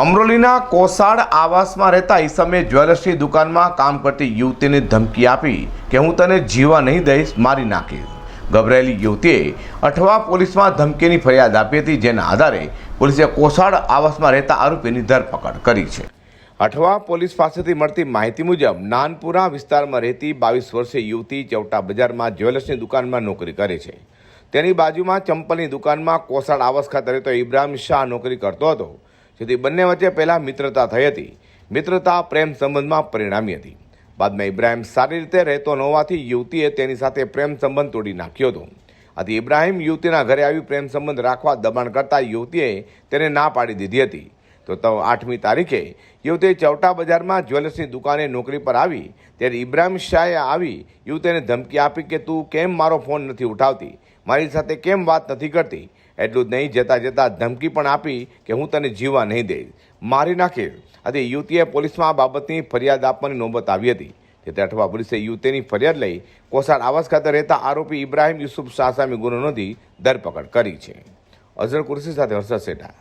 અમરોલીના કોસાડ આવાસમાં રહેતા ઈસમે જ્વેલર્સની દુકાનમાં કામ કરતી યુવતીને ધમકી આપી કે હું તને જીવા નહીં દઈશ, મારી નાખીશ. ગભરાયેલી યુવતીએ અઠવા પોલીસમાં ધમકીની ફરિયાદ આપી હતી, જેના આધારે પોલીસે કોસાડ આવાસમાં રહેતા આરોપીની ધરપકડ કરી છે. અઠવા પોલીસ પાસેથી મળતી માહિતી મુજબ, નાનપુરા વિસ્તારમાં રહેતી બાવીસ વર્ષીય યુવતી ચૌટા બજારમાં જ્વેલર્સની દુકાનમાં નોકરી કરે છે. તેની બાજુમાં ચંપલની દુકાનમાં કોસાડ આવાસ ખાતે રહેતો ઇબ્રાહિમ શાહ નોકરી કરતો હતો. જેથી બંને વચ્ચે પહેલાં મિત્રતા થઈ હતી. મિત્રતા પ્રેમ સંબંધમાં પરિણામી હતી. બાદમાં ઇબ્રાહિમ સારી રીતે રહેતો ન હોવાથી યુવતીએ તેની સાથે પ્રેમ સંબંધ તોડી નાખ્યો હતો. આથી ઇબ્રાહિમ યુવતીના ઘરે આવી પ્રેમ સંબંધ રાખવા દબાણ કરતા યુવતીએ તેને ના પાડી દીધી હતી. તો આઠમી તારીખે યુવતી ચૌટા બજારમાં જ્વેલર્સની દુકાને નોકરી પર આવી. ત્યારે ઇબ્રાહિમ શાહે આવી યુવતીને ધમકી આપી કે, તું કેમ મારો ફોન નથી ઉઠાવતી? મારી સાથે કેમ વાત નથી કરતી? એટલું જ નહીં, જતાં જતાં ધમકી પણ આપી કે હું તને જીવવા નહીં દઈશ. મારી નાખીશ આથી યુવતીએ પોલીસમાં આ બાબતની ફરિયાદ આપવાની નોબત આવી હતી. તેથી અઠવા પોલીસે યુવતીની ફરિયાદ લઈ કોસાડ આવાસ ખાતે રહેતા આરોપી ઇબ્રાહીમ યુસુફ શાહ સામે ગુનો નોંધી ધરપકડ કરી છે. અઝર કુરસી સાથે હર્ષદ સેઠા